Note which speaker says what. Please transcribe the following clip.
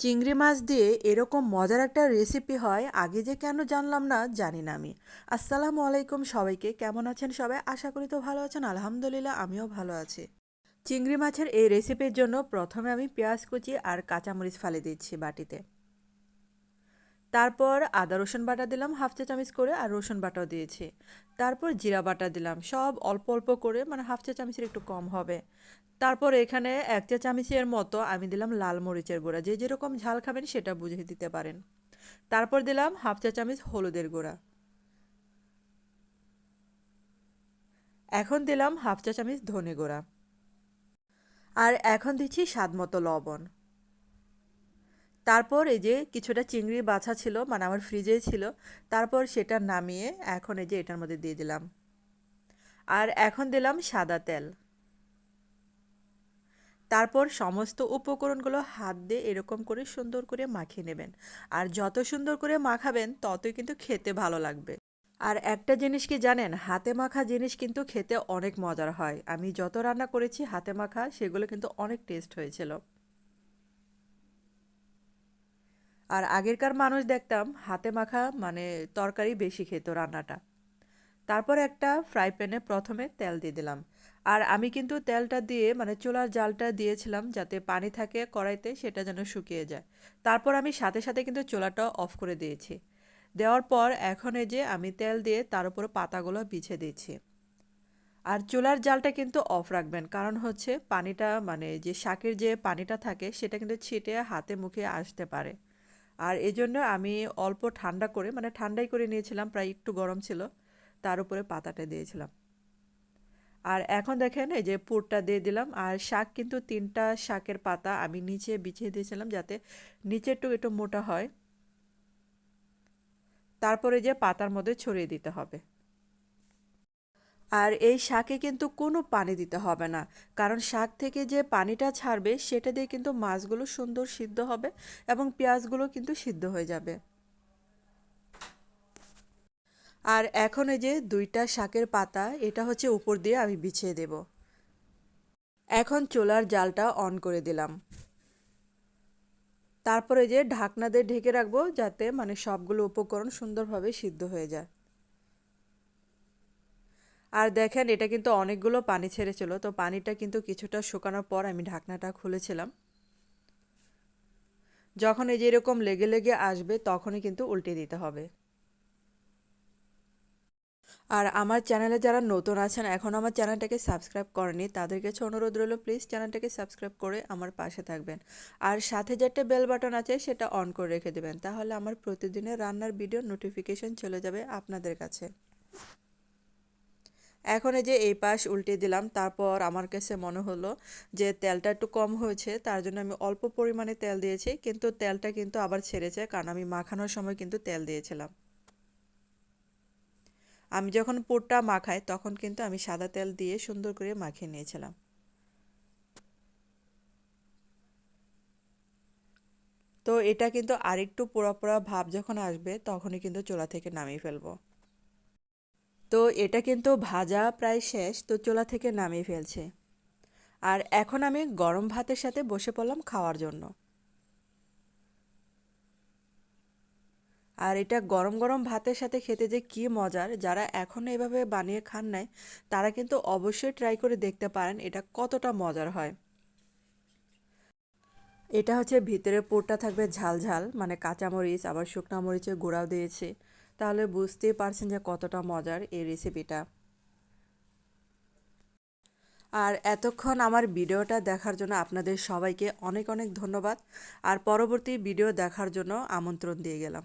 Speaker 1: চিংড়ি মাছ দিয়ে এরকম মজার একটা রেসিপি হয়, আগে যে কেন জানলাম না, জানি না আমি। আসসালামু আলাইকুম সবাইকে, কেমন আছেন সবাই? আশা করি তো ভালো আছেন, আলহামদুলিল্লাহ আমিও ভালো আছি। চিংড়ি মাছের এই রেসিপির জন্য প্রথমে আমি পেঁয়াজ কুচি আর কাঁচামরিচ ফালে দিচ্ছি বাটিতে। তারপর আদা, রসুন বাটা দিলাম, হাফ চা চামচ করে, আর রসুন বাটাও দিয়েছি। তারপর জিরা বাটা দিলাম, সব অল্প অল্প করে মানে হাফ চা চামচের একটু কম হবে। তারপর এখানে এক চা চামচের মতো আমি দিলাম লাল মরিচের গুঁড়া। যে যেরকম ঝাল খাবেন সেটা বুঝে দিতে পারেন। তারপর দিলাম হাফ চা চামচ হলুদের গুঁড়া। এখন দিলাম হাফ চা চামচ ধনে গুঁড়া। আর এখন দিচ্ছি স্বাদ মতো লবণ। তারপর এই যে কিছুটা চিংড়ি বাছা ছিল মানে আমার ফ্রিজে ছিল, তারপর সেটা নামিয়ে এখন এই যে এটার মধ্যে দিয়ে দিলাম। আর এখন দিলাম সাদা তেল। তারপর সমস্ত উপকরণগুলো হাত দিয়ে এরকম করে সুন্দর করে মাখিয়ে নেবেন। আর যত সুন্দর করে মাখাবেন, ততই কিন্তু খেতে ভালো লাগবে। আর একটা জিনিস কি জানেন, হাতে মাখা জিনিস কিন্তু খেতে অনেক মজার হয়। আমি যত রান্না করেছি, হাতে মাখা, সেগুলো কিন্তু অনেক টেস্ট হয়েছিল। আর আগেরকার মানুষ দেখতাম হাতে মাখা মানে তরকারি বেশি খেত রান্নাটা। তারপর একটা ফ্রাই প্যানে প্রথমে তেল দিয়ে দিলাম। আর আমি কিন্তু তেলটা দিয়ে মানে চুলার জালটা দিয়েছিলাম যাতে পানি থাকে কড়াইতে, সেটা যেন শুকিয়ে যায়। তারপর আমি সাথে সাথে কিন্তু চুলাটা অফ করে দিয়েছি। দেওয়ার পর এখন এই যে আমি তেল দিয়ে তার উপরে পাতাগুলো বিছে দিয়েছি। আর চুলার জালটা কিন্তু অফ রাখবেন, কারণ হচ্ছে পানিটা মানে যে শাকের যে পানিটা থাকে, সেটা কিন্তু ছিটে হাতে মুখে আসতে পারে। আর এই জন্য আমি অল্প ঠান্ডা করে মানে ঠান্ডাই করে নিয়েছিলাম, প্রায় একটু গরম ছিল, তার উপরে পাতাটা দিয়েছিলাম। আর এখন দেখেন, এই যে পুরটা দিয়ে দিলাম, আর শাক কিন্তু তিনটা শাকের পাতা আমি নিচে বিছিয়ে দিয়েছিলাম যাতে নিচে একটু একটু মোটা হয়। তারপরে যে পাতার মধ্যে ছড়িয়ে দিতে হবে। আর এই শাকে কিন্তু কোনো পানি দিতে হবে না। কারণ শাক থেকে যে পানিটা ছাড়বে, সেটা দিয়ে কিন্তু মাছগুলো সুন্দর সিদ্ধ হবে এবং পেঁয়াজগুলো কিন্তু সিদ্ধ হয়ে যাবে। আর এখন এই যে দুইটা শাকের পাতা, এটা হচ্ছে উপর দিয়ে আমি বিছিয়ে দেব। এখন চোলার জালটা অন করে দিলাম। তারপরে যে ঢাকনা দিয়ে ঢেকে রাখব যাতে মানে সবগুলো উপকরণ সুন্দরভাবে সিদ্ধ হয়ে যায়। আর দেখেন, এটা কিন্তু অনেকগুলো পানি ছেড়েছিল। তো পানিটা কিন্তু কিছুটা শুকানোর পর আমি ঢাকনাটা খুলেছিলাম। যখন এই যে এরকম লেগে লেগে আসবে, তখনই কিন্তু উল্টে দিতে হবে। আর আমার চ্যানেলে যারা নতুন আছেন, এখন আমার চ্যানেলটাকে সাবস্ক্রাইব করেনি, তাদের কাছে অনুরোধ রইল, প্লিজ চ্যানেলটাকে সাবস্ক্রাইব করে আমার পাশে থাকবেন। আর সাথে যেটা বেল বাটন আছে, সেটা অন করে রেখে দেবেন। তাহলে আমার প্রতিদিনের রান্নার ভিডিও নোটিফিকেশন চলে যাবে আপনাদের কাছে। এখন এই যে এই পাশ উল্টে দিলাম, তারপর আমার কাছে মনে হলো যে তেলটা একটু কম হয়েছে, তার জন্য আমি অল্প পরিমাণে তেল দিয়েছি, কিন্তু তেলটা কিন্তু আবার ছেড়েছে, কারণ আমি মাখানোর সময় কিন্তু তেল দিয়েছিলাম। আমি যখন পুরটা মাখাই, তখন কিন্তু আমি সাদা তেল দিয়ে সুন্দর করে মাখিয়ে নিয়েছিলাম। তো এটা কিন্তু আরেকটু পোড়া পোড়া ভাব যখন আসবে, তখনই কিন্তু চোলা থেকে নামিয়ে ফেলব। তো এটা কিন্তু ভাজা প্রায় শেষ, তো চোলা থেকে নামিয়ে ফেলছে। আর এখন আমি গরম ভাতের সাথে বসে পড়লাম খাওয়ার জন্য। আর এটা গরম গরম ভাতের সাথে খেতে যে কি মজার, যারা এখনও এভাবে বানিয়ে খান নাই, তারা কিন্তু অবশ্যই ট্রাই করে দেখতে পারেন এটা কতটা মজার হয়। এটা হচ্ছে ভিতরে পুরটা থাকবে ঝাল ঝাল মানে কাঁচামরিচ, আবার শুকনা মরিচের গুঁড়াও দিয়েছে। তাহলে বুঝতেই পারছেন যে কতটা মজার এই রেসিপিটা আর এতক্ষণ আমার ভিডিওটা দেখার জন্য আপনাদের সবাইকে অনেক অনেক ধন্যবাদ। আর পরবর্তী ভিডিও দেখার জন্য আমন্ত্রণ দিয়ে গেলাম।